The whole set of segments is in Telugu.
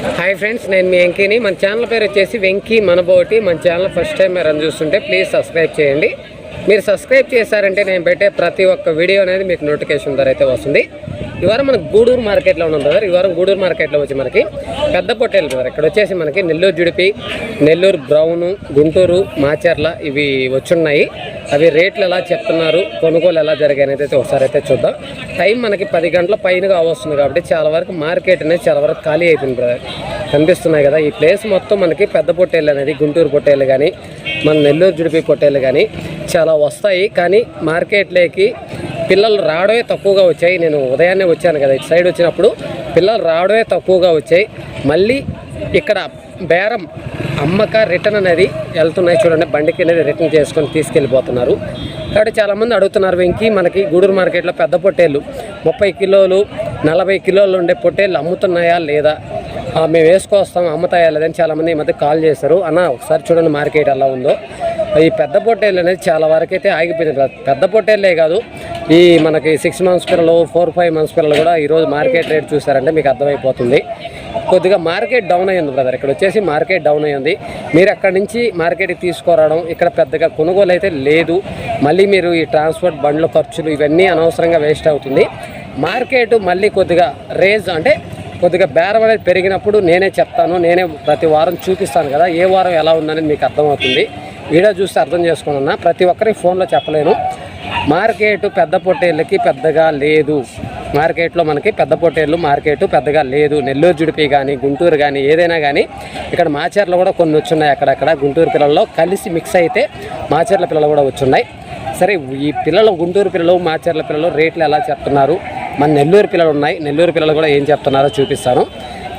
హాయ్ ఫ్రెండ్స్ నేను మీ వెంకీని. మన ఛానల్ పేరు వచ్చేసి వెంకీ మనబోటి. మన ఛానల్ ఫస్ట్ టైం మీరు చూస్తుంటే ప్లీజ్ సబ్స్క్రైబ్ చేయండి. మీరు సబ్స్క్రైబ్ చేశారంటే నేను పెట్టే ప్రతి ఒక్క వీడియో అనేది మీకు నోటిఫికేషన్ ద్వారా అయితే వస్తుంది. ఈ వారం మనకు గూడూరు మార్కెట్లో ఉన్నాం బ్రదర్ ఈ వారం గూడూరు మార్కెట్లో వచ్చి మనకి పెద్ద పొట్టేలు బ్రదర్ ఇక్కడ వచ్చేసి మనకి నెల్లూరు జుడిపి నెల్లూరు బ్రౌను గుంటూరు మాచర్ల ఇవి వచ్చున్నాయి. అవి రేట్లు ఎలా చెప్తున్నారు కొనుగోలు ఎలా జరిగాయి అయితే ఒకసారి అయితే చూద్దాం. టైం మనకి పది గంటల పైనగా వస్తుంది కాబట్టి చాలా వరకు మార్కెట్ అనేది చాలా వరకు ఖాళీ అయిపోయింది బ్రదర్. కనిపిస్తున్నాయి కదా ఈ ప్లేస్ మొత్తం మనకి పెద్ద పొట్టేళ్ళు అనేది గుంటూరు పొట్టేళ్ళు కానీ మన నెల్లూరు జుడిపి పొట్టేళ్ళు కానీ చాలా వస్తాయి. కానీ మార్కెట్లోకి పిల్లలు రావడమే తక్కువగా వచ్చాయి. నేను ఉదయాన్నే వచ్చాను కదా ఇటు సైడ్ వచ్చినప్పుడు. పిల్లలు రావడమే తక్కువగా వచ్చాయి. మళ్ళీ ఇక్కడ బేరం అమ్మక రిటర్న్ అనేది వెళ్తున్నాయి చూడండి. బండికి అనేది రిటర్న్ చేసుకొని తీసుకెళ్ళిపోతున్నారు. కాబట్టి చాలామంది అడుగుతున్నారు వెంకి మనకి గూడూరు మార్కెట్లో పెద్ద పొట్టేళ్ళు. ముప్పై కిలోలు నలభై కిలోలు ఉండే పొట్టేళ్ళు అమ్ముతున్నాయా లేదా? మేము వేసుకొస్తాం అమ్ముతాయా లేదని చాలామంది ఈ మధ్య కాల్ చేశారు. అన్న ఒకసారి చూడండి మార్కెట్ ఎలా ఉందో. ఈ పెద్ద పొట్టేళ్ళు అనేది చాలా వరకు అయితే ఆగిపోయింది పెద్ద పొట్టేళ్ళే కాదు ఈ మనకి సిక్స్ మంత్స్ పిల్లలు ఫోర్ ఫైవ్ మంత్స్ పిల్లలు కూడా ఈరోజు మార్కెట్ రేట్ చూసారంటే మీకు అర్థమైపోతుంది. కొద్దిగా మార్కెట్ డౌన్ అయ్యింది బ్రదర్ ఇక్కడ వచ్చేసి మార్కెట్ డౌన్ అయ్యింది మీరు అక్కడి నుంచి మార్కెట్కి తీసుకురావడం ఇక్కడ పెద్దగా కొనుగోలు అయితే లేదు. మళ్ళీ మీరు ఈ ట్రాన్స్పోర్ట్ బండ్ల ఖర్చులు ఇవన్నీ అనవసరంగా వేస్ట్ అవుతుంది. మార్కెట్ మళ్ళీ కొద్దిగా రేజ్ అంటే కొద్దిగా బేరం అనేది పెరిగినప్పుడు నేనే చెప్తాను నేనే ప్రతి వారం చూపిస్తాను కదా ఏ వారం ఎలా ఉందనేది మీకు అర్థమవుతుంది. వీడియో చూస్తే అర్థం చేసుకున్నా ప్రతి ఒక్కరికి ఫోన్లో చెప్పలేను. మార్కెట్ పెద్ద పొట్టేళ్ళకి పెద్దగా లేదు. మార్కెట్లో మనకి పెద్ద పొట్టేళ్ళు మార్కెట్ పెద్దగా లేదు. నెల్లూరు జుడిపి కానీ గుంటూరు కానీ ఏదైనా కానీ ఇక్కడ మాచేర్లు కూడా కొన్ని వచ్చున్నాయి అక్కడక్కడ. గుంటూరు పిల్లల్లో కలిసి మిక్స్ అయితే మాచేర్ల పిల్లలు కూడా వచ్చున్నాయి. సరే ఈ పిల్లలు గుంటూరు పిల్లలు మాచేర్ల పిల్లలు రేట్లు ఎలా చెప్తున్నారు? మన నెల్లూరు పిల్లలు ఉన్నాయి. నెల్లూరు పిల్లలు కూడా ఏం చెప్తున్నారో చూపిస్తాను.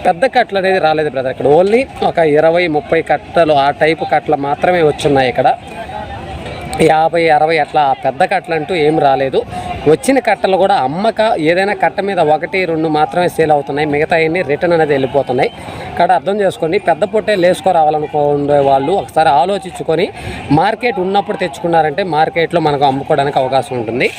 పెద్ద కట్టలు అనేది రాలేదు బ్రదర్ ఇక్కడ. ఓన్లీ ఒక ఇరవై ముప్పై కట్టలు ఆ టైపు కట్టలు మాత్రమే వచ్చున్నాయి ఇక్కడ. యాభై అరవై అట్లా పెద్ద కట్టలు అంటూ ఏం రాలేదు. వచ్చిన కట్టలు కూడా అమ్మక ఏదైనా కట్ట మీద ఒకటి రెండు మాత్రమే సేల్ అవుతున్నాయి. మిగతా అన్ని రిటర్న్ అనేది వెళ్ళిపోతున్నాయి. కాబట్టి అర్థం చేసుకోండి పెద్ద పొట్టే లేసుకోరావాలనుకునే వాళ్ళు ఒకసారి ఆలోచించుకొని మార్కెట్ ఉన్నప్పుడు తెచ్చుకున్నారంటే మార్కెట్లో మనకు అమ్ముకోవడానికి అవకాశం ఉంటుంది.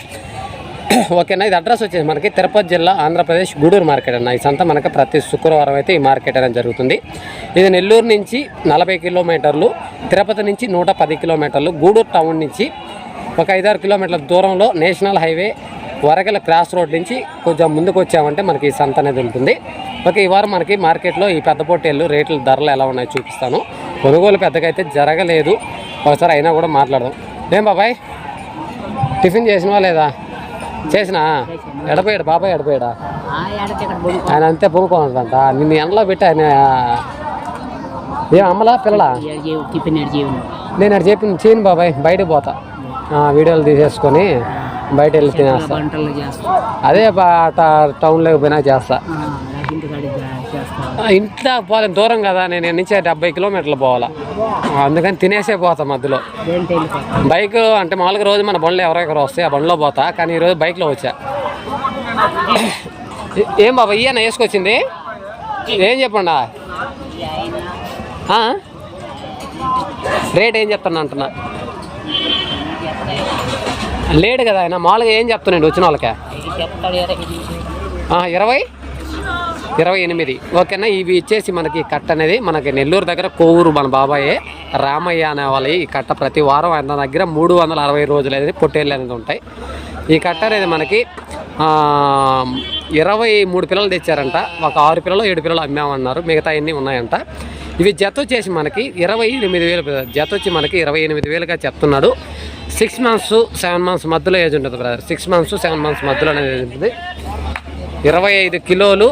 ఓకేనా ఇది అడ్రస్ వచ్చేసి మనకి తిరుపతి జిల్లా ఆంధ్రప్రదేశ్ గూడూరు మార్కెట్ అన్న ఈ సంత మనకి ప్రతి శుక్రవారం అయితే ఈ మార్కెట్ అనేది జరుగుతుంది. ఇది నెల్లూరు నుంచి నలభై కిలోమీటర్లు తిరుపతి నుంచి నూట పది కిలోమీటర్లు గూడూరు టౌన్ నుంచి ఒక ఐదారు కిలోమీటర్ల దూరంలో national highway Varagala cross road నుంచి కొంచెం ముందుకు వచ్చామంటే మనకి ఈ సంత అనేది ఉంటుంది. ఓకే ఈ వారం మనకి మార్కెట్లో ఈ పెద్ద పొట్టేళ్ళు రేట్ల ధరలు ఎలా ఉన్నాయో చూపిస్తాను. కొనుగోలు పెద్దగా అయితే జరగలేదు. ఒకసారి అయినా కూడా మాట్లాడదాం. ఏం బాబాయ్? టిఫిన్ చేసినవా లేదా? చేసినా? ఎడపోయాడు బాబాయ్ ఎడపోయాడా? ఆయన అంతే పొనుకోనంట నిన్ను ఎండలో పెట్టి ఆయన ఏం అమ్మలా పిల్లలా? నేను అటు చెప్పి చేయను బాబాయ్ బయటకు పోతా. వీడియోలు తీసేసుకొని బయట వెళ్ళి తినేస్తా. అదే బా- ట- టౌన్లోకి పోయినా చేస్తా. ఇంట్లో పోలే దూరం కదా నేను నుంచి డెబ్బై కిలోమీటర్లు పోవాలా. అందుకని తినేసే పోతా మధ్యలో. బైక్ అంటే మామూలుగా రోజు మన బండ్లు ఎవరెవరు వస్తాయి ఆ బండ్లో పోతా కానీ ఈరోజు బైక్లో వచ్చా. ఏం బాబా ఈయన వేసుకొచ్చింది? ఏం చెప్పండా? రేట్ ఏం చెప్తాను అంటున్నా. లేడు కదా ఆయన మామూలుగా ఏం చెప్తున్నాడు వచ్చిన వాళ్ళకే? ఇరవై? ఇరవై ఎనిమిది. ఓకేనా? ఇవి ఇచ్చేసి మనకి కట్ట అనేది మనకి నెల్లూరు దగ్గర కోవూరు మన బాబాయే రామయ్య అనే వాళ్ళు ఈ కట్ట ప్రతి వారం ఆయన దగ్గర మూడు వందల అరవై రోజులు అనేది పొట్టేళ్ళు అనేది ఉంటాయి. ఈ కట్ట అనేది మనకి ఇరవై మూడు పిల్లలు తెచ్చారంట. ఒక ఆరు పిల్లలు ఏడు పిల్లలు అమ్మామన్నారు. మిగతా అన్నీ ఉన్నాయంట. ఇవి జత వచ్చేసి మనకి ఇరవై ఎనిమిది వేలు బ్రదర్. జత వచ్చి మనకి ఇరవై ఎనిమిది వేలుగా చెప్తున్నాడు. సిక్స్ మంత్స్ సెవెన్ మంత్స్ మధ్యలో ఏజ్ ఉంటుంది brother. Six months seven months మధ్యలో అనేది ఏజ్ ఉంటుంది. ఇరవై ఐదు కిలోలు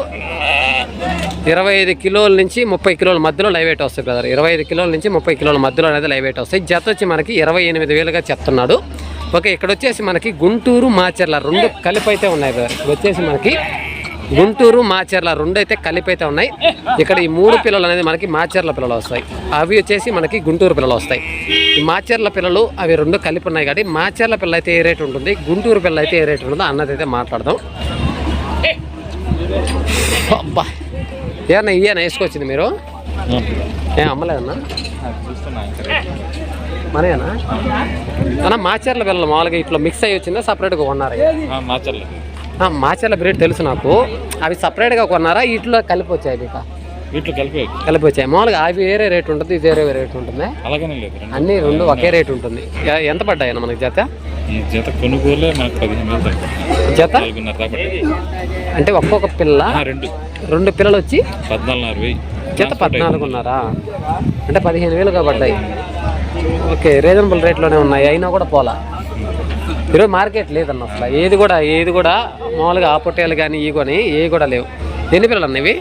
ఇరవై ఐదు కిలోల నుంచి ముప్పై కిలోల మధ్యలో లైవ్ వెయిట్ వస్తాయి బ్రదర్. ఇరవై ఐదు కిలోల నుంచి ముప్పై కిలోల మధ్యలో అనేది లైవ్ వెయిట్ వస్తాయి జత వచ్చి మనకి ఇరవై ఎనిమిది వేలుగా చెప్తున్నాడు. ఓకే ఇక్కడ వచ్చేసి మనకి గుంటూరు మాచర్ల రెండు కలిపైతే ఉన్నాయి బ్రదర్. ఇక్కడ వచ్చేసి మనకి గుంటూరు మాచర్ల రెండు అయితే కలిపైతే ఉన్నాయి. ఇక్కడ ఈ మూడు పిల్లలు అనేది మనకి మాచర్ల పిల్లలు వస్తాయి. అవి వచ్చేసి మనకి గుంటూరు పిల్లలు వస్తాయి. ఈ మాచర్ల పిల్లలు అవి రెండు కలిపి ఉన్నాయి కాబట్టి మాచర్ల పిల్ల అయితే ఏ రేట్ ఉంటుంది? గుంటూరు పిల్ల అయితే ఏ రేట్ ఉంటుందో అన్నది అయితే మాట్లాడదాం. అబ్బా. ఏమన్నా ఇయ్యనా? వేసుకొచ్చింది మీరు? ఏం అమ్మలేదన్నా? మరేనా అన్న మాచర్ల పిల్లలు మామూలుగా ఇట్లా మిక్స్ అయ్యి వచ్చిందా? సపరేట్గా కొన్నారా? మార్చర్లేదు ఆ, మాచర్ల బ్రీడ్ తెలుసు నాకు. అవి సపరేట్గా కొన్నారా? ఇట్లో కలిపి వచ్చాయి మీకు వీటిలో కలిపి కలిపి వచ్చాయి? మామూలుగా అవి వేరే రేట్ ఉంటుంది ఇది వేరే రేట్ ఉంటుంది. అలాగనే లేదు రెండు అన్నీ రెండు ఒకే రేట్ ఉంటుంది. ఎంత పడ్డాయి మనకి జత? ఈ జత కొనుగోలే మనకు పదిహేను వేలు తగ్గింది జత? నాలుగున్నర. అంటే ఒక్కొక్క పిల్ల? రెండు. రెండు పిల్లలు వచ్చి? పద్నాలుగున్నర వెయ్యి జత పద్నాలుగున్నారా? అంటే పదిహేను వేలుగా పడ్డాయి. ఓకే రీజనబుల్ రేట్లోనే ఉన్నాయి. అయినా కూడా పోలా. ఈరోజు మార్కెట్ లేదన్న అసలు. ఏది కూడా ఏది కూడా మామూలుగా ఆ పొట్టేలు కానీ ఇవి కానీ ఏవి కూడా లేవు. ఎన్ని పిల్లలు అన్న ఇవి?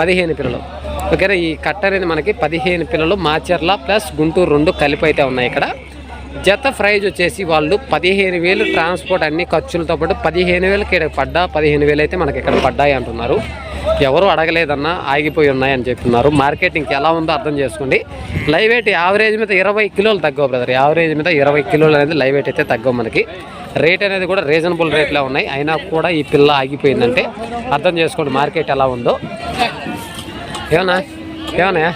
పదిహేను. పిల్లలు. ఓకేనా ఈ కట్ట అనేది మనకి పదిహేను పిల్లలు మాచర్ల ప్లస్ గుంటూరు రెండు కలిపి అయితే ఉన్నాయి ఇక్కడ. జత ప్రైజ్ వచ్చేసి వాళ్ళు పదిహేను వేలు ట్రాన్స్పోర్ట్ అన్ని ఖర్చులతో పాటు పదిహేను వేలకి ఇక్కడ పడ్డా పదిహేను వేలు అయితే మనకి ఇక్కడ పడ్డాయి అంటున్నారు. ఎవరు అడగలేదన్నా ఆగిపోయి ఉన్నాయని చెప్తున్నారు. మార్కెటింగ్ ఎలా ఉందో అర్థం చేసుకోండి. లైవ్ వెయిట్ యావరేజ్ మీద ఇరవై కిలోలు తగ్గవు బ్రదర్. యావరేజ్ మీద ఇరవై కిలోలు అనేది లైవ్ వెయిట్ అయితే తగ్గవు మనకి. రేట్ అనేది కూడా రీజనబుల్ రేట్లో ఉన్నాయి. అయినా కూడా ఈ పిల్ల ఆగిపోయిందంటే అర్థం చేసుకోండి మార్కెట్ ఎలా ఉందో. ఏమన్నా? ఏమన్నా?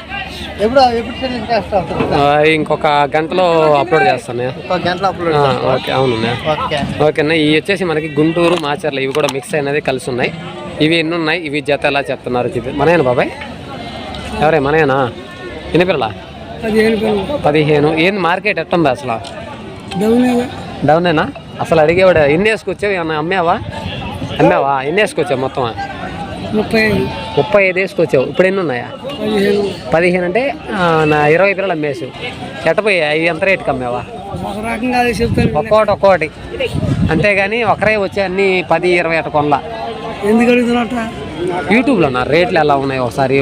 ఎప్పుడు ఎప్పుడు సెల్లింగ్ చేస్తావు ఆ, ఇంకొక గంటలో అప్లోడ్ చేస్తాను ఒక గంటలో అప్లోడ్ ఓకే అవును ఓకే. ఓకేనా ఇవి వచ్చేసి మనకి గుంటూరు మాచర్ల ఇవి కూడా మిక్స్ అయినది కలిసి ఉన్నాయి. ఇవి ఎన్ని ఉన్నాయి? ఇవి జత ఎలా చెప్తున్నారు చెప్పి మనయేనా బాబాయ్? ఎవరే మనయేనా? ఎన్ని పిల్లల పదిహేను ఏంది మార్కెట్ ఎట్టుంది అసలు? డౌనేనా? అసలు అడిగేవాడు? ఎన్ని వేసుకొచ్చావు? ఏమన్నా అమ్మావా? అమ్మావా? ఎన్ని వేసుకొచ్చావు మొత్తం ముప్పై ముప్పై ఐదు వేసుకొచ్చావు ఇప్పుడు ఎన్ని ఉన్నాయా? పదిహేను. అంటే నా ఇరవై పిల్లలు అమ్మేసు ఎట్టపోయా అవి ఎంత రేటుకి అమ్మావా? ఒక్కోటి ఒక్కోటి. అంతేగాని ఒకరే వచ్చి అన్ని పది ఇరవై అట కొనలా. ఎందుకు అడుగుతున్నట్ట యూట్యూబ్లో నా రేట్లు ఎలా ఉన్నాయి ఒకసారి?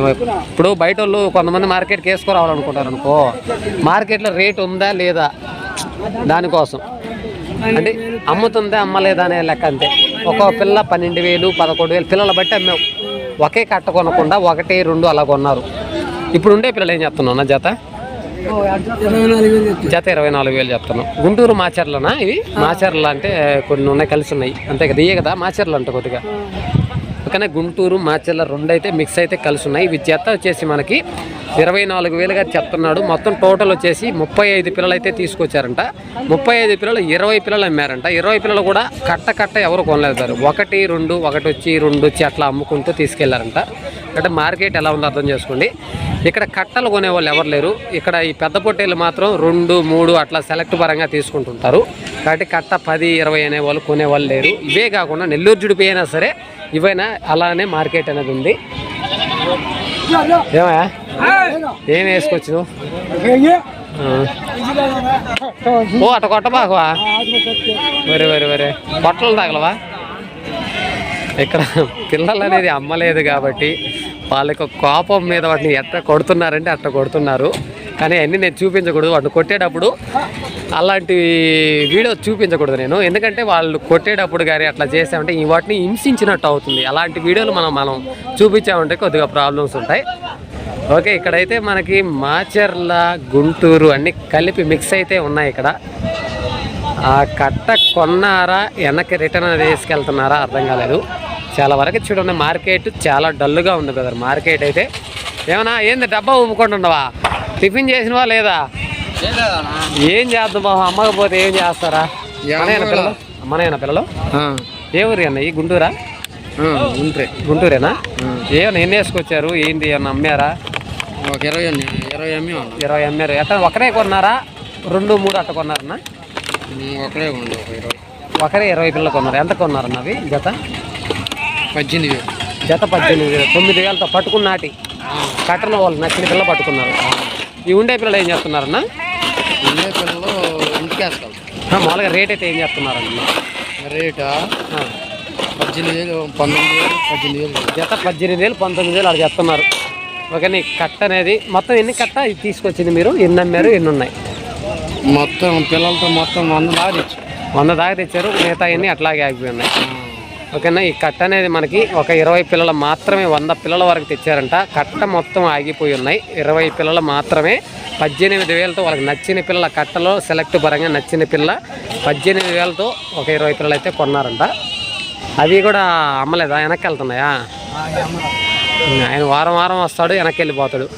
ఇప్పుడు బయట వాళ్ళు కొంతమంది మార్కెట్కి వేసుకోరావాలనుకుంటారు అనుకో మార్కెట్లో రేట్ ఉందా లేదా దానికోసం? అంటే అమ్ముతుందా అమ్మలేదా అనే లెక్క అంతే. ఒక పిల్ల పన్నెండు వేలు పదకొండు వేలు పిల్లల బట్టి అమ్మావు. ఒకే కట్ట కొనకుండా ఒకటి రెండు అలా కొన్నారు. ఇప్పుడు ఉండే పిల్లలు ఏం చెప్తున్నావు నా జత? ఇరవై నాలుగు వేలు జత ఇరవై నాలుగు వేలు చెప్తున్నాం. గుంటూరు మాచర్లనా ఇవి? మాచర్ల అంటే కొన్ని ఉన్నాయి కలిసి ఉన్నాయి. అంతే కదా ఇయే కదా మాచర్లు అంటే కొద్దిగా. ఓకేనా గుంటూరు మాచెల్ల రెండు అయితే మిక్స్ అయితే కలిసి ఉన్నాయి ఇవి జత వచ్చేసి మనకి ఇరవై నాలుగు వేలుగా చెప్తున్నాడు. మొత్తం టోటల్ వచ్చేసి ముప్పై ఐదు పిల్లలు అయితే తీసుకొచ్చారంట. ముప్పై ఐదు పిల్లలు ఇరవై పిల్లలు అమ్మారంట. ఇరవై పిల్లలు కూడా కట్ట కట్ట ఎవరు కొనలేదు సార్ ఒకటి రెండు ఒకటి వచ్చి రెండు వచ్చి అట్లా అమ్ముకుంటూ తీసుకెళ్ళారంట. అంటే మార్కెట్ ఎలా ఉందో అర్థం చేసుకోండి. ఇక్కడ కట్టలు కొనేవాళ్ళు ఎవరు లేరు. ఇక్కడ ఈ పెద్ద పొట్టేలు మాత్రం రెండు మూడు అట్లా సెలెక్ట్ పరంగా తీసుకుంటుంటారు. కాబట్టి కట్ట పది ఇరవై అనేవాళ్ళు కొనేవాళ్ళు లేరు. ఇవే కాకుండా నెల్లూరు జుడిపి అయినా సరే ఇవైనా అలానే మార్కెట్ అనేది ఉంది. ఏమయ్యా? ఏం వేసుకోవచ్చు ఓ అట కొట్ట బాగువా వరే వరే వరే. కొట్టలు తగలవా? ఇక్కడ పిల్లలు అనేది అమ్మలేదు కాబట్టి వాళ్ళకి కోపం మీద వాటిని ఎట్ట కొడుతున్నారంటే అట్ట కొడుతున్నారు. కానీ అన్నీ నేను చూపించకూడదు. వాటిని కొట్టేటప్పుడు అలాంటి వీడియో చూపించకూడదు నేను. ఎందుకంటే వాళ్ళు కొట్టేటప్పుడు కానీ అట్లా చేసామంటే ఈ వాటిని హింసించినట్టు అవుతుంది. అలాంటి వీడియోలు మనం మనం చూపించామంటే కొద్దిగా ప్రాబ్లమ్స్ ఉంటాయి. ఓకే ఇక్కడైతే మనకి మాచర్ల గుంటూరు అన్నీ కలిపి మిక్స్ అయితే ఉన్నాయి ఇక్కడ. ఆ కట్ట కొన్నారా వెనక్కి రిటర్న్ తీసుకెళ్తున్నారా అర్థం కాలేదు. చాలా వరకు చూడండి మార్కెట్ చాలా డల్గా ఉంది బ్రదర్ మార్కెట్ అయితే ఏమన్నా ఏంది డబ్బా ఊపుకుంటున్నావా టిఫిన్ చేసినవా లేదా? ఏం చేద్దాం బాబు అమ్మకపోతే ఏం చేస్తారా? మనైనా పిల్లలు? మనైనా పిల్లలు? ఏ ఊరి అన్న? ఈ గుంటూరా? ఉంటాయి గుంటూరేనా? ఏమన్నా ఎన్ని వేసుకొచ్చారు? ఏంటి ఏమన్నా అమ్మారా? ఇరవై అన్ని. ఇరవై అమ్మి ఇరవై అమ్మారు ఎట్లా ఒకరే కొన్నారా? రెండు మూడు అట్ట కొన్నారన్నా? ఒకరే ఒకరే ఇరవై పిల్లలు కొన్నారు. ఎంత కొన్నారన్న అవి? జత? పద్దెనిమిది జత పద్దెనిమిది వేలు. తొమ్మిది వేలతో పట్టుకున్నాటి. కట్టన వాళ్ళు నచ్చిన పిల్ల పట్టుకున్నారు. ఈ ఉండే పిల్లలు ఏం చేస్తున్నారన్న? ఉండే పిల్లలు ఇంటికి వేస్తాం ఆ, మామూలుగా రేట్ అయితే ఏం చేస్తున్నారన్న? రేటా? పద్దెనిమిది వేలు పంతొమ్మిది వేలు పద్దెనిమిది వేలు. జత పద్దెనిమిది వేలు పంతొమ్మిది వేలు అలా చెప్తున్నారు ఓకే నీ కట్ట అనేది మొత్తం ఎన్ని కట్ట? ఇది తీసుకొచ్చింది మీరు? ఎన్ని అమ్మారు? ఎన్ని ఉన్నాయి? మొత్తం పిల్లలతో మొత్తం వంద దాకా తెచ్చు వంద దాకా తెచ్చారు మిగతా అన్ని అట్లాగే ఆగిపోయి ఉన్నాయి ఓకేనా? ఈ కట్ట అనేది మనకి ఒక ఇరవై పిల్లలు మాత్రమే వంద పిల్లల వరకు తెచ్చారంట. కట్ట మొత్తం ఆగిపోయి ఉన్నాయి. ఇరవై పిల్లలు మాత్రమే. పద్దెనిమిది వేలతో వాళ్ళకి నచ్చిన పిల్లల కట్టలో సెలెక్ట్ పరంగా నచ్చిన పిల్ల పద్దెనిమిది వేలతో ఒక ఇరవై పిల్లలు అయితే కొన్నారంట. అవి కూడా అమ్మలేదా? వెనక్కి వెళ్తున్నాయా? ఆయన వారం వారం వస్తాడు వెనక్కి వెళ్ళిపోతాడు.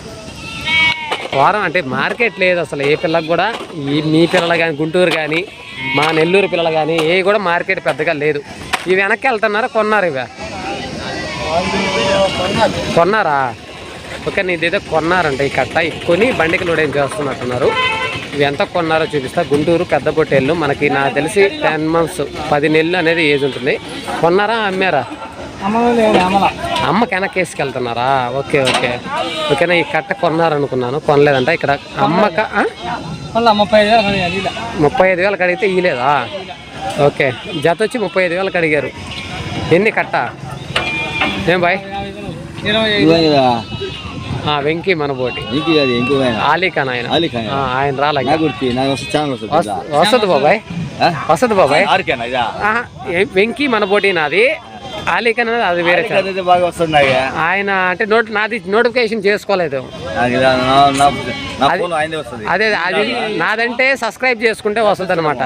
వారం అంటే మార్కెట్ లేదు అసలు. ఏ పిల్లకి కూడా ఈ మీ పిల్లలు కానీ గుంటూరు కానీ మా నెల్లూరు పిల్లలు కానీ ఏ కూడా మార్కెట్ పెద్దగా లేదు. ఇవి వెనక్కి వెళ్తున్నారా? కొన్నారు ఇవి? కొన్నారా? ఓకే ఇదేదో కొన్నారంట. ఈ కట్ట కొని బండికి లోడ్ ఏం చేస్తున్నట్టున్నారు. ఇవి ఎంత కొన్నారో చూపిస్తా. గుంటూరు పెద్ద పొట్టేళ్ళు మనకి నాకు తెలిసి టెన్ మంత్స్ పది నెలలు అనేది ఏజ్ ఉంటుంది. కొన్నారా అమ్మారా? అమ్మకి వేసుకెళ్తున్నారా? Okay okay. ఓకేనా ఈ కట్ట కొన్నారనుకున్నాను. కొనలేదంట. ఇక్కడ అమ్మక? ముప్పై ఐదు ముప్పై ఐదు వేలకు అడిగితే ఇయలేదా ఓకే. జత వచ్చి ముప్పై ఐదు వేలకు అడిగారు. ఎన్ని కట్ట? ఏం బాయ్? వెంకీ మనబోటి ఆలీ ఖాన్ ఆయన. ఆయన. రాలే వస్తుంది వస్- వస్తుంది బాబాయ్? వస్తుంది బాబాయ్? వెంకీ మనబోటి నాది. ఆలీ ఖాన్ అనేది అది వేరే ఆయన అంటే నోట్ నాది నోటిఫికేషన్ చేసుకోలేదు. అదే అది నాదంటే సబ్స్క్రైబ్ చేసుకుంటే వస్తుంది అనమాట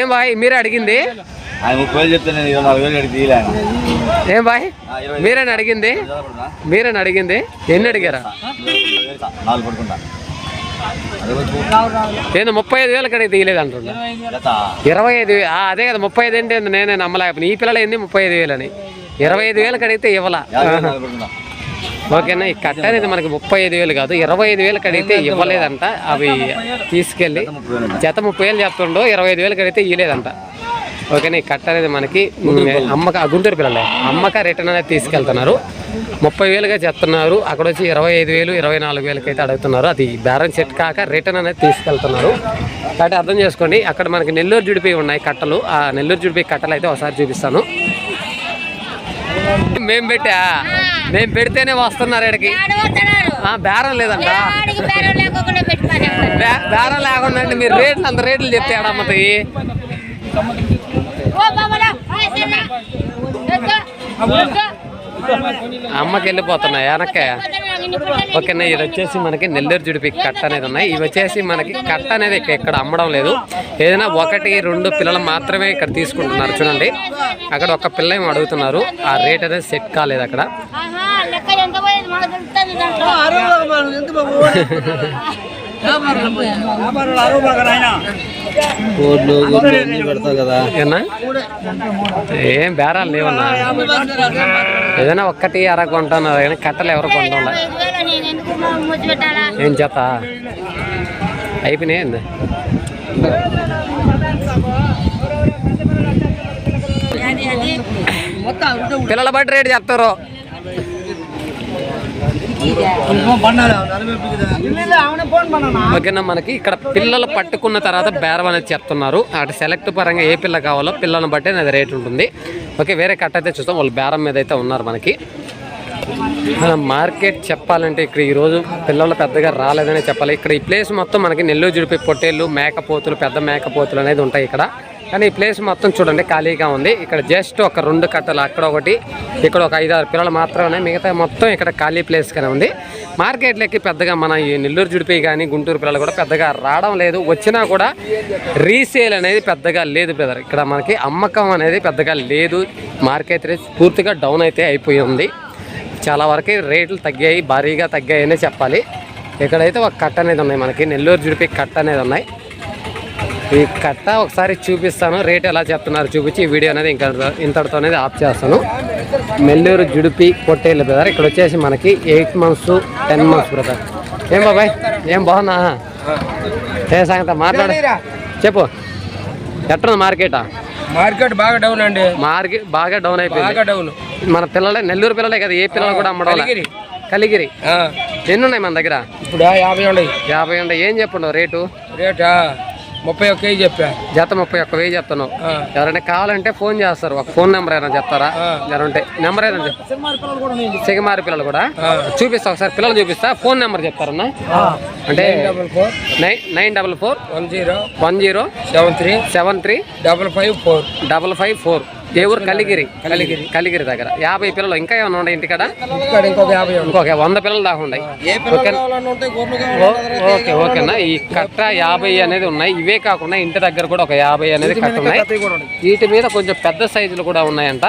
ఏం బాయ్ మీరే అడిగింది? ఆయన ముప్పై వేలు చెప్తే నేను ఇరవై నాలుగు వేలు అడిగి తీయలే ఆయన. ఏం బాయ్ మీరేనా అడిగింది? మీరేనా అడిగింది? ఎన్ని అడిగారా? నేను ముప్పై ఐదు వేలకు అడిగి తీయలేదు అంటున్నా? ఇరవై ఐదు అదే కదా ముప్పై ఐదు అంటే నేనే నమ్మలేకపోయినా. ఈ పిల్లలు ఏంది ముప్పై ఐదు వేలని ఇరవై ఐదు వేలకు అడిగితే ఇవ్వాల? ఓకేనా ఈ కట్ట అనేది మనకి ముప్పై ఐదు వేలు కాదు ఇరవై ఐదు వేలకు అడిగితే ఇవ్వలేదంట. అవి తీసుకెళ్ళి వేలు. జత ముప్పై వేలు చెప్తుండో ఇరవై ఐదు వేలకు అడిగితే ఇవ్వలేదంట. ఓకేనా ఈ కట్ట అనేది మనకి అమ్మక గుంటూరు పిల్లలే. అమ్మక రిటర్న్ అనేది తీసుకెళ్తున్నారు. ముప్పై వేలుగా చెప్తున్నారు అక్కడ వచ్చి ఇరవై ఐదు వేలు ఇరవై నాలుగు వేలకి అయితే అడుగుతున్నారు. అది బేరం సెట్ కాక రిటర్న్ అనేది తీసుకెళ్తున్నారు. కాబట్టి అర్థం చేసుకోండి అక్కడ మనకి నెల్లూరు జుడిపి ఉన్నాయి కట్టలు. ఆ నెల్లూరు జుడిపి కట్టలు అయితే ఒకసారి చూపిస్తాను. మేము పెట్టా? మేము పెడితేనే వస్తున్నారు ఇక్కడికి. ఆ, బేరం లేదంట బేరం లేకుండా అంటే మీరు రేట్లు అంత రేట్లు చెప్తే ఎడమ్మతాయి అమ్మకి వెళ్ళిపోతున్నాయి వెనక్కే. ఓకేనా ఇది వచ్చేసి మనకి నెల్లూరు జుడిపి కట్ట అనేది ఉన్నాయి. ఇవి వచ్చేసి మనకి కట్ట అనేది ఇక్క- ఇక్కడ అమ్మడం లేదు. ఏదైనా ఒకటి రెండు పిల్లలు మాత్రమే ఇక్కడ తీసుకుంటున్నారు. చూడండి. అక్కడ ఒక పిల్ల ఏమో అడుగుతున్నారు. ఆ రేట్ అనేది సెట్ కాలేదు అక్కడ లెక్క ఎంత పోయేది మనకు తెలుస్తుంది దాంట్లో కోడ్లు గుడ్లు అన్ని పెడతావు కదా. ఏం బేరాలు లేవన్నా ఏదైనా ఒక్కటి అర కొంటున్నారు కానీ కట్టలు ఎవరు కొంటాం ఐదు వేలు నేను ఎందుకు ముచ్చి పెట్టాలా? ఏం చేత అయిపోయినాయి పిల్లల బట్టి రేటు చెప్తారు. ఓకేనా మనకి ఇక్కడ పిల్లలు పట్టుకున్న తర్వాత బేరం అనేది చెప్తున్నారు. అటు సెలెక్ట్ పరంగా ఏ పిల్ల కావాలో పిల్లలను బట్టి అది రేట్ ఉంటుంది. ఓకే వేరే కట్ట అయితే చూస్తాం. వాళ్ళు బేరం మీద అయితే ఉన్నారు మనకి. మార్కెట్ చెప్పాలంటే ఇక్కడ ఈరోజు పిల్లలు పెద్దగా రాలేదనే చెప్పాలి. ఇక్కడ ఈ ప్లేస్ మొత్తం మనకి నెల్లూరు జుడిపి పొట్టేళ్ళు మేకపోతులు పెద్ద మేకపోతులు అనేది ఉంటాయి ఇక్కడ. కానీ ఈ ప్లేస్ మొత్తం చూడండి ఖాళీగా ఉంది. ఇక్కడ జస్ట్ ఒక రెండు కట్టలు అక్కడ ఒకటి ఇక్కడ ఒక ఐదు ఆరు పిల్లలు మాత్రమే మిగతా మొత్తం ఇక్కడ ఖాళీ ప్లేస్గానే ఉంది. మార్కెట్లకి పెద్దగా మన ఈ నెల్లూరు జుడిపి కానీ గుంటూరు పిల్లలు కూడా పెద్దగా రావడం లేదు. వచ్చినా కూడా రీసేల్ అనేది పెద్దగా లేదు బ్రదర్. ఇక్కడ మనకి అమ్మకం అనేది పెద్దగా లేదు. మార్కెట్ రేట్ పూర్తిగా డౌన్ అయితే అయిపోయి ఉంది. చాలా వరకు రేట్లు తగ్గాయి భారీగా తగ్గాయనే చెప్పాలి. ఇక్కడైతే ఒక కట్ట అనేది ఉన్నాయి మనకి. నెల్లూరు జుడిపి కట్ట అనేది ఉన్నాయి. ఈ కట్ట ఒకసారి చూపిస్తాను. రేట్ ఎలా చెప్తున్నారు చూపించి ఈ వీడియో అనేది ఇంకా ఇంతటితో అనేది ఆఫ్ చేస్తాను. నెల్లూరు జుడిపి పొట్టేళ్ళు బ్రదర్. ఇక్కడ వచ్చేసి మనకి eight months ten months brother. ఏం బాబాయ్? ఏం బాగున్నా? ఏ సంగతి? మాట్లాడు. చెప్పు. ఎట్టుంది మార్కెటా? మార్కెట్ బాగా డౌన్ అండి. మార్కెట్ బాగా డౌన్ అయిపోయింది. బాగా డౌన్ మన పిల్లలే నెల్లూరు పిల్లలే కదా ఏ పిల్లలు కూడా అమ్మడం కలిగిరి. ఎన్ని ఉన్నాయి మన దగ్గర? ఇప్పుడు యాభై ఉన్నాయి. యాభై ఉండే ఏం చెప్పండు రేటు? రేటా? ముప్పై ఒక్క కేజీ చెప్పా. జత ముప్పై ఒక్క వెయ్యి చెప్తున్నావు ఆ. ఎవరైనా కావాలంటే ఫోన్ చేస్తారు. ఒక ఫోన్ నెంబర్ ఏమైనా చెప్తారా. ఎవరంటే నెంబర్ ఏదైనా సిగమారి పిల్లలు కూడా? చూపిస్తా ఒకసారి. పిల్లలు చూపిస్తా. ఫోన్ నెంబర్ చెప్తారన్నా? అంటే nine double four. One zero. One zero. Seven three. Seven three. Double five four. Double five four. ఏ ఊరు? కలిగిరి కలిగిరి కలిగిరి దగ్గర. యాభై పిల్లలు. ఇంకా ఏమైనా ఉన్నాయి ఇంటికాడ? ఇంకొక యాభై ఇంకొక వంద పిల్లలు దాకా ఉన్నాయి ఓకే. ఓకేనా ఈ కట్ట యాభై అనేది ఉన్నాయి. ఇవే కాకుండా ఇంటి దగ్గర కూడా ఒక యాభై అనేది కట్ట ఉన్నాయి. వీటి మీద కొంచెం పెద్ద సైజులు కూడా ఉన్నాయంట.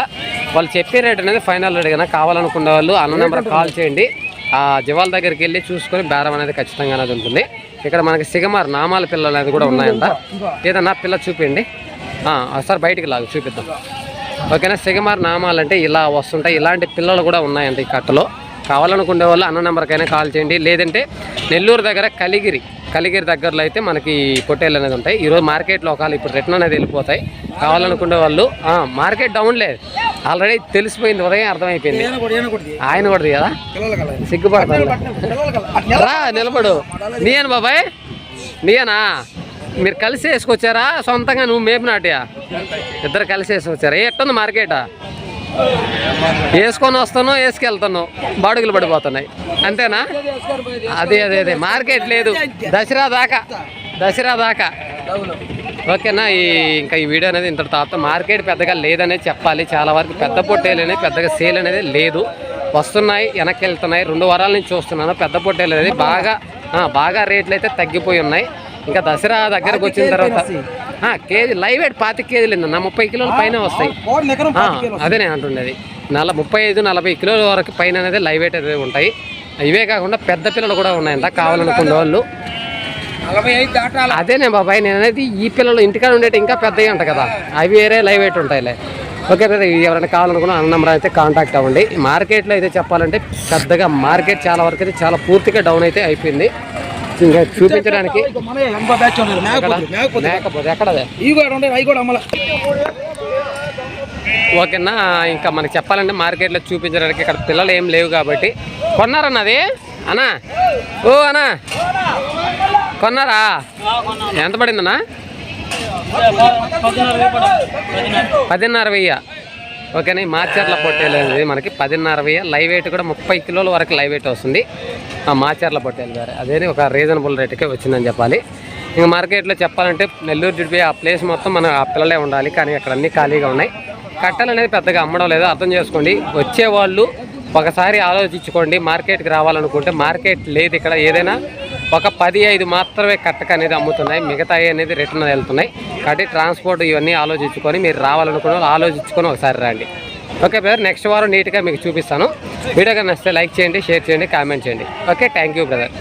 వాళ్ళు చెప్పే రేట్ అనేది ఫైనల్ రేట్ కన్నా కావాలనుకునే వాళ్ళు అన్న నెంబర్ కాల్ చేయండి. ఆ జివాల దగ్గరికి వెళ్ళి చూసుకొని బేరం అనేది ఖచ్చితంగా అనేది ఉంటుంది. ఇక్కడ మనకి సిగమార్ నామాల పిల్లలు అనేది కూడా ఉన్నాయంట. ఏదన్నా పిల్ల చూపించండి. ఒకసారి బయటికి లాగు చూపిద్దాం. ఓకేనా? సిగమార్ నామాలు అంటే ఇలా వస్తుంటాయి. ఇలాంటి పిల్లలు కూడా ఉన్నాయంట ఈ కట్టలో. కావాలనుకునే వాళ్ళు అన్న నెంబర్కైనా కాల్ చేయండి. లేదంటే నెల్లూరు దగ్గర కలిగిరి కలిగిరి దగ్గరలో అయితే మనకి పొట్టేలు అనేది ఉంటాయి. ఈరోజు మార్కెట్లో ఒకవేళ ఇప్పుడు రిటర్న్ అనేది వెళ్ళిపోతాయి. కావాలనుకునే వాళ్ళు మార్కెట్ డౌన్ లేదు ఆల్రెడీ తెలిసిపోయింది ఉదయం అర్థమైపోయింది. ఆయన కూడా కదా సిగ్గుపడతాను. రా నిలబడు. నీయను బాబాయ్? నీయనా? మీరు కలిసి వేసుకొచ్చారా? సొంతంగా నువ్వు మేపు నాటియా? ఇద్దరు కలిసి వేసుకొచ్చారా? ఎట్టుంది మార్కెటా? వేసుకొని వస్తాను వేసుకెళ్తాను బాడుగులు పడిపోతున్నాయి. అంతేనా? అదే అదే అదే. మార్కెట్ లేదు. దసరా దాకా. దసరా దాకా. ఓకేనా? ఈ ఇంకా ఈ వీడియో అనేది ఇంత తర్వాత మార్కెట్ పెద్దగా లేదనేది చెప్పాలి. చాలా వరకు పెద్ద పొట్టేలు అనేది పెద్దగా సేల్ అనేది లేదు. వస్తున్నాయి వెనక్కి వెళ్తున్నాయి. రెండు వారాల నుంచి చూస్తున్నాను. పెద్ద పొట్టేలు అనేది బాగా బాగా రేట్లు అయితే తగ్గిపోయి ఉన్నాయి. ఇంకా దసరా దగ్గరకు వచ్చిన తర్వాత కేజీ లైవ్ వెయిట్ పాతి కేజీలు నా ముప్పై కిలోల పైన వస్తాయి. అదే నేను అంటుండేది నల ముప్పై ఐదు నలభై కిలోల వరకు పైన అనేది లైవ్ వెయిట్ అనేది ఉంటాయి. ఇవే కాకుండా పెద్ద పిల్లలు కూడా ఉన్నాయంట కావాలనుకున్న వాళ్ళు. అదేనే బాబాయ్ నేను అనేది ఈ పిల్లలు ఇంటికాడ ఉండేటి ఇంకా పెద్దవి అంట కదా. అవి వేరే లైవ్ వెయిట్ ఉంటాయిలే. ఓకే బ్రదర్ ఎవరైనా కావాలనుకున్న అన్న నెంబర్ అయితే కాంటాక్ట్ అవ్వండి. మార్కెట్లో అయితే చెప్పాలంటే పెద్దగా మార్కెట్ చాలా వరకు అయితే చాలా పూర్తిగా డౌన్ అయితే అయిపోయింది. ఇంకా చూపించడానికి ఓకేనా ఇంకా మనకి చెప్పాలంటే మార్కెట్లో చూపించడానికి ఇక్కడ పిల్లలు ఏం లేవు కాబట్టి. కొన్నారన్నది అన్నా? ఓ అన్నా? కొన్నారా? ఎంత పడిందన్నా? పదిన్నర వెయ్య. ఓకేనా పొట్టేలు అనేది మనకి పదిన్నర వెయ్య. లైవ్ వెయిట్ కూడా ముప్పై కిలోల వరకు లైవ్ వెయిట్ వస్తుంది. మాచర్ల పొట్టేలు వేరే. అదే ఒక రీజనబుల్ రేటుకే వచ్చిందని చెప్పాలి. ఇంకా మార్కెట్లో చెప్పాలంటే నెల్లూరు జుడిపి ఆ ప్లేస్ మొత్తం మన ఆ పిల్లలే ఉండాలి. కానీ అక్కడ అన్నీ ఖాళీగా ఉన్నాయి. కట్టలు అనేది పెద్దగా అమ్మడం లేదు. అర్థం చేసుకోండి. వచ్చేవాళ్ళు ఒకసారి ఆలోచించుకోండి. మార్కెట్కి రావాలనుకుంటే మార్కెట్ లేదు ఇక్కడ. ఏదైనా ఒక పది ఐదు మాత్రమే కట్టక అనేది అమ్ముతున్నాయి. మిగతా అనేది రిటర్న్ వెళ్తున్నాయి. కాబట్టి ట్రాన్స్పోర్ట్ ఇవన్నీ ఆలోచించుకొని మీరు రావాలనుకున్న ఆలోచించుకొని ఒకసారి రండి. ఓకే బ్రదర్ నెక్స్ట్ వారం నీట్గా మీకు చూపిస్తాను. వీడియో కానీ నచ్చితే లైక్ చేయండి షేర్ చేయండి కామెంట్ చేయండి. Okay thank you brother